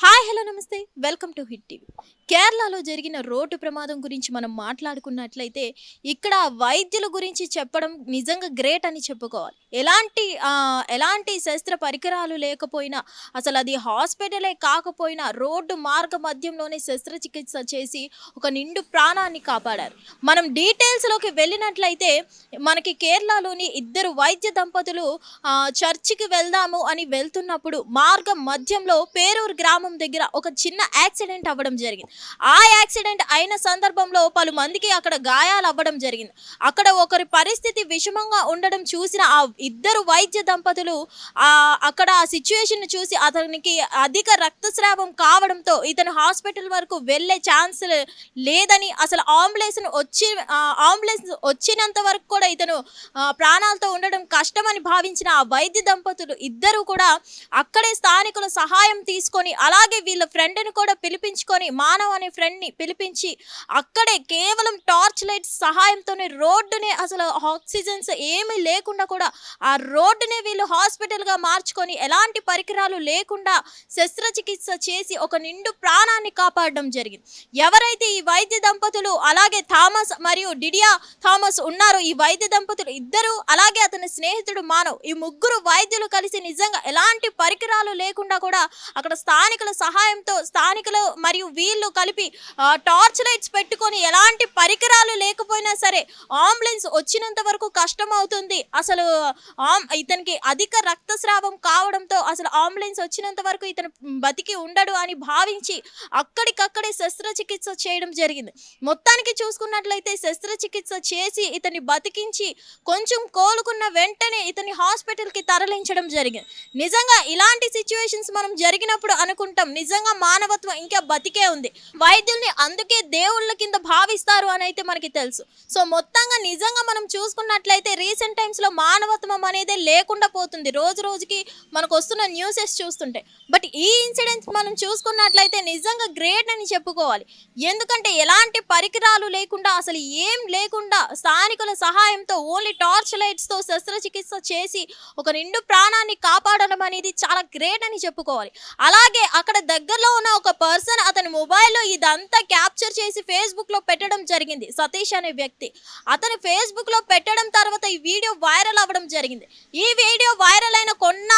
Hi hello నమస్తే. Welcome to Hit TV. కేరళలో జరిగిన రోడ్డు ప్రమాదం గురించి మనం మాట్లాడుకున్నట్లయితే ఇక్కడ వైద్యుల గురించి చెప్పడం నిజంగా గ్రేట్ అని చెప్పుకోవాలి. ఎలాంటి ఎలాంటి శస్త్ర పరికరాలు లేకపోయినా అసలు అది హాస్పిటలే కాకపోయినా రోడ్డు మార్గ మధ్యంలోనే శస్త్రచికిత్స చేసి ఒక నిండు ప్రాణాన్ని కాపాడారు. మనం డీటెయిల్స్లోకి వెళ్ళినట్లయితే మనకి కేరళలోని ఇద్దరు వైద్య దంపతులు చర్చికి వెళ్దాము అని వెళ్తున్నప్పుడు మార్గం మధ్యంలో పేరూరు గ్రామం దగ్గర ఒక చిన్న యాక్సిడెంట్ అవ్వడం జరిగింది. ఆ యాక్సిడెంట్ అయిన సందర్భంలో పలు మందికి అక్కడ గాయాలు అవ్వడం జరిగింది. అక్కడ ఒకరి పరిస్థితి విషమంగా ఉండడం చూసిన ఆ ఇద్దరు వైద్య దంపతులు ఆ అక్కడ ఆ సిచ్యువేషన్ చూసి అతనికి అధిక రక్తస్రావం కావడంతో ఇతను హాస్పిటల్ వరకు వెళ్ళే ఛాన్స్ లేదని అసలు అంబులెన్స్ వచ్చి ఆంబులెన్స్ అంబులెన్స్ వచ్చినంత వరకు కూడా ఇతను ప్రాణాలతో ఉండడం కష్టమని భావించిన ఆ వైద్య దంపతులు ఇద్దరు కూడా అక్కడే స్థానికుల సహాయం తీసుకొని అలా అలాగే వీళ్ళ ఫ్రెండ్ని కూడా పిలిపించుకొని మానవ్ అనే ఫ్రెండ్ని పిలిపించి అక్కడే కేవలం టార్చ్ లైట్స్ సహాయంతోనే రోడ్డునే అసలు ఆక్సిజన్స్ ఏమీ లేకుండా కూడా ఆ రోడ్డునే వీళ్ళు హాస్పిటల్గా మార్చుకొని ఎలాంటి పరికరాలు లేకుండా శస్త్రచికిత్స చేసి ఒక నిండు ప్రాణాన్ని కాపాడడం జరిగింది. ఎవరైతే ఈ వైద్య దంపతులు అలాగే థామస్ మరియు డిడియా థామస్ ఉన్నారో ఈ వైద్య దంపతులు ఇద్దరు అలాగే అతని స్నేహితుడు మానవ్. ఈ ముగ్గురు వైద్యులు కలిసి నిజంగా ఎలాంటి పరికరాలు లేకుండా కూడా అక్కడ స్థానికుల సహాయంతో స్థానికులు మరియు వీళ్ళు కలిపి టార్చ్ లైట్స్ పెట్టుకొని ఎలాంటి పరికరాలు లేకపోయినా సరే అంబులెన్స్ వచ్చినంత వరకు కష్టం అవుతుంది అసలు ఆమ్- ఇతనికి అధిక రక్తస్రావం కావడంతో అసలు అంబులెన్స్ వచ్చినంత వరకు ఇతను బతికి ఉండడు అని భావించి అక్కడికక్కడే శస్త్రచికిత్స చేయడం జరిగింది. మొత్తానికి చూసుకున్నట్లయితే శస్త్రచికిత్స చేసి ఇతన్ని బతికించి కొంచెం కోలుకున్న వెంటనే ఇతని హాస్పిటల్కి తరలించడం జరిగింది. నిజంగా ఇలాంటి సిచ్యువేషన్స్ మనం జరిగినప్పుడు అనుకుంటాం నిజంగా మానవత్వం ఇంకా బతికే ఉంది. వైద్యుల్ని అందుకే దేవుళ్ళ కింద భావిస్తారు అని అయితే మనకి తెలుసు. సో మొత్తంగా నిజంగా మనం చూసుకున్నట్లయితే రీసెంట్ టైమ్స్లో మానవత్వం అనేది లేకుండా పోతుంది. రోజు రోజుకి మనకు వస్తున్న న్యూసెస్ చూస్తుంటే. బట్ ఈ ఇన్సిడెంట్స్ మనం చూసుకున్నట్లయితే నిజంగా గ్రేట్ అని చెప్పుకోవాలి. ఎందుకంటే ఎలాంటి పరికరాలు లేకుండా అసలు ఏం లేకుండా స్థానికుల సహాయంతో ఓన్లీ టార్చ్ లైట్స్తో శస్త్రచికిత్స చేసి ఒక నిండు ప్రాణాన్ని కాపాడడం అనేది చాలా గ్రేట్ అని చెప్పుకోవాలి. అలాగే అక్కడ దగ్గరలో ఉన్న ఒక పర్సన్ అతని మొబైల్లో ఇదంతా క్యాప్చర్ చేసి ఫేస్బుక్లో పెట్టడం జరిగింది. సతీష్ అనే వ్యక్తి అతని ఫేస్బుక్లో పెట్టడం తర్వాత ఈ వీడియో వైరల్ అవ్వడం జరిగింది. ఈ వీడియో వైరల్ అయిన కొన్న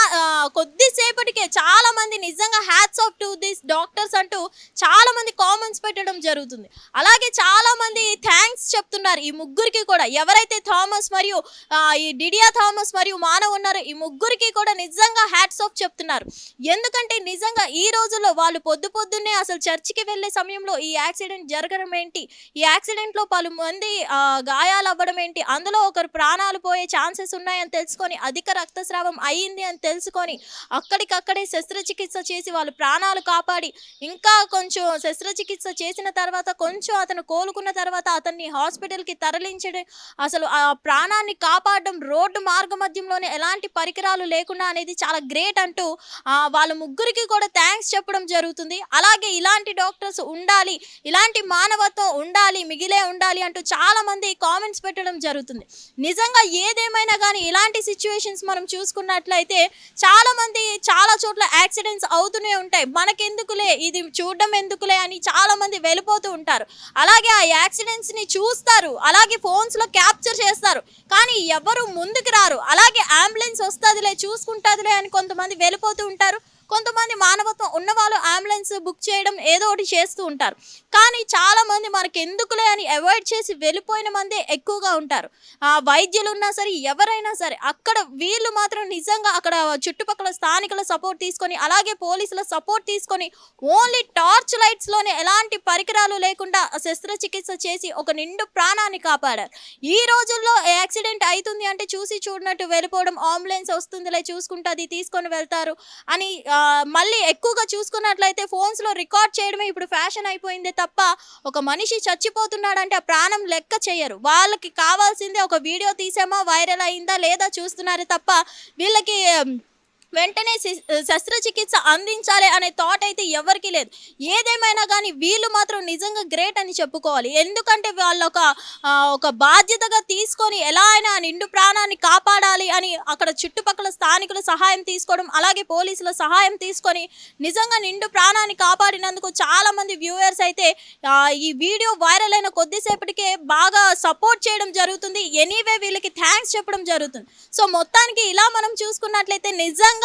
కొద్దిసేపటికే చాలామంది నిజంగా hats off to this doctors అంటూ పెట్టడం జరుగుతుంది. అలాగే చాలా మంది థ్యాంక్స్ చెప్తున్నారు. ఈ ముగ్గురికి కూడా. ఎవరైతే థామస్ మరియు ఈ డిడియా థామస్ మరియు మానవ్ ఉన్నారో ఈ ముగ్గురికి కూడా నిజంగా హ్యాట్స్ ఆఫ్ చెప్తున్నారు. ఎందుకంటే నిజంగా ఈ రోజుల్లో వాళ్ళు పొద్దు పొద్దున్నే అసలు చర్చికి వెళ్ళే సమయంలో ఈ యాక్సిడెంట్ జరగడం ఏంటి? ఈ యాక్సిడెంట్లో పలు మంది గాయాలు అవ్వడం ఏంటి? అందులో ఒకరు ప్రాణాలు పోయే ఛాన్సెస్ ఉన్నాయని తెలుసుకొని అధిక రక్తస్రావం అయ్యింది అని తెలుసుకొని అక్కడికక్కడే శస్త్రచికిత్స చేసి వాళ్ళు ప్రాణాలు కాపాడి ఇంకా కొంచెం శస్త్రచికిత్స చేసిన తర్వాత కొంచెం అతను కోలుకున్న తర్వాత అతన్ని హాస్పిటల్కి తరలించడం అసలు ఆ ప్రాణాన్ని కాపాడడం రోడ్డు మార్గ మధ్యంలోనే ఎలాంటి పరికరాలు లేకుండా అనేది చాలా గ్రేట్ అంటూ వాళ్ళ ముగ్గురికి కూడా థ్యాంక్స్ చెప్పడం జరుగుతుంది. అలాగే ఇలాంటి డాక్టర్స్ ఉండాలి ఇలాంటి మానవత్వం ఉండాలి మిగిలే ఉండాలి అంటూ చాలా మంది కామెంట్స్ పెట్టడం జరుగుతుంది. నిజంగా ఏదేమైనా కానీ ఇలాంటి సిచ్యువేషన్స్ మనం చూసుకున్నట్లయితే చాలామంది చాలా చోట్ల యాక్సిడెంట్స్ అవుతూనే ఉంటాయి. మనకెందుకులే ఇది చూడడం ఎందుకులే అని చాలామంది వెళ్ళిపోతూ ఉంటారు. అలాగే ఆ యాక్సిడెంట్స్ని చూస్తారు. అలాగే ఫోన్స్లో క్యాప్చర్ చేస్తారు. కానీ ఎవరు ముందుకు రారు. అలాగే అంబులెన్స్ వస్తుందిలే చూసుకుంటుందిలే అని కొంతమంది వెళ్ళిపోతూ ఉంటారు. కొంతమంది మానవత్వం ఉన్నవాళ్ళు అంబులెన్స్ బుక్ చేయడం ఏదో ఒకటి చేస్తూ ఉంటారు. కానీ చాలా మంది మనకి ఎందుకులే అని అవాయిడ్ చేసి వెళ్ళిపోయిన మందే ఎక్కువగా ఉంటారు. ఆ వైద్యులు ఉన్నా సరే ఎవరైనా సరే అక్కడ వీళ్ళు మాత్రం నిజంగా అక్కడ చుట్టుపక్కల స్థానికుల సపోర్ట్ తీసుకొని అలాగే పోలీసుల సపోర్ట్ తీసుకొని ఓన్లీ టార్చ్ లైట్స్లోనే ఎలాంటి పరికరాలు లేకుండా శస్త్రచికిత్స చేసి ఒక నిండు ప్రాణాన్ని కాపాడారు. ఈ రోజుల్లో యాక్సిడెంట్ అవుతుంది అంటే చూసి చూడనట్టు వెళ్ళిపోవడం అంబులెన్స్ వస్తుందిలే చూసుకుంటుంది తీసుకొని వెళ్తారు అని మళ్ళీ ఎక్కువగా చూసుకున్నట్లయితే ఫోన్స్లో రికార్డ్ చేయడమే ఇప్పుడు ఫ్యాషన్ అయిపోయింది తప్ప ఒక మనిషి చచ్చిపోతున్నాడంటే ఆ ప్రాణం లెక్క చేయరు. వాళ్ళకి కావాల్సిందే ఒక వీడియో తీసామా వైరల్ అయిందా లేదా చూస్తున్నారు తప్ప వీళ్ళకి వెంటనే శి- శస్త్రచికిత్స అందించాలి అనే థాట్ అయితే ఎవరికీ లేదు. ఏదేమైనా కానీ వీళ్ళు మాత్రం నిజంగా గ్రేట్ అని చెప్పుకోవాలి. ఎందుకంటే వాళ్ళ ఒక ఒక బాధ్యతగా తీసుకొని ఎలా అయినా నిండు ప్రాణాన్ని కాపాడాలి అని అక్కడ చుట్టుపక్కల స్థానికుల సహాయం తీసుకోవడం అలాగే పోలీసుల సహాయం తీసుకొని నిజంగా నిండు ప్రాణాన్ని కాపాడినందుకు చాలా మంది వ్యూవర్స్ అయితే ఈ వీడియో వైరల్ అయిన కొద్దిసేపటికే బాగా సపోర్ట్ చేయడం జరుగుతుంది. ఎనీవే వీళ్ళకి థ్యాంక్స్ చెప్పడం జరుగుతుంది. సో మొత్తానికి ఇలా మనం చూసుకున్నట్లయితే నిజంగా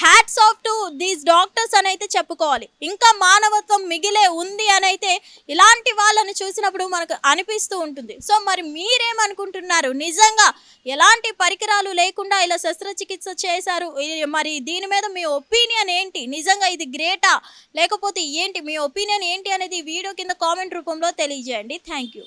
hats off to these doctors అని అయితే చెప్పుకోవాలి. ఇంకా మానవత్వం మిగిలే ఉంది అని అయితే ఇలాంటి వాళ్ళని చూసినప్పుడు మనకు అనిపిస్తూ ఉంటుంది. సో మరి మీరేమనుకుంటున్నారు? నిజంగా ఎలాంటి పరికరాలు లేకుండా ఇలా శస్త్రచికిత్స చేశారు? మరి దీని మీద మీ ఒపీనియన్ ఏంటి? నిజంగా ఇది గ్రేటా? లేకపోతే ఏంటి? మీ ఒపీనియన్ ఏంటి అనేది వీడియో కింద కామెంట్ రూపంలో తెలియజేయండి. Thank you.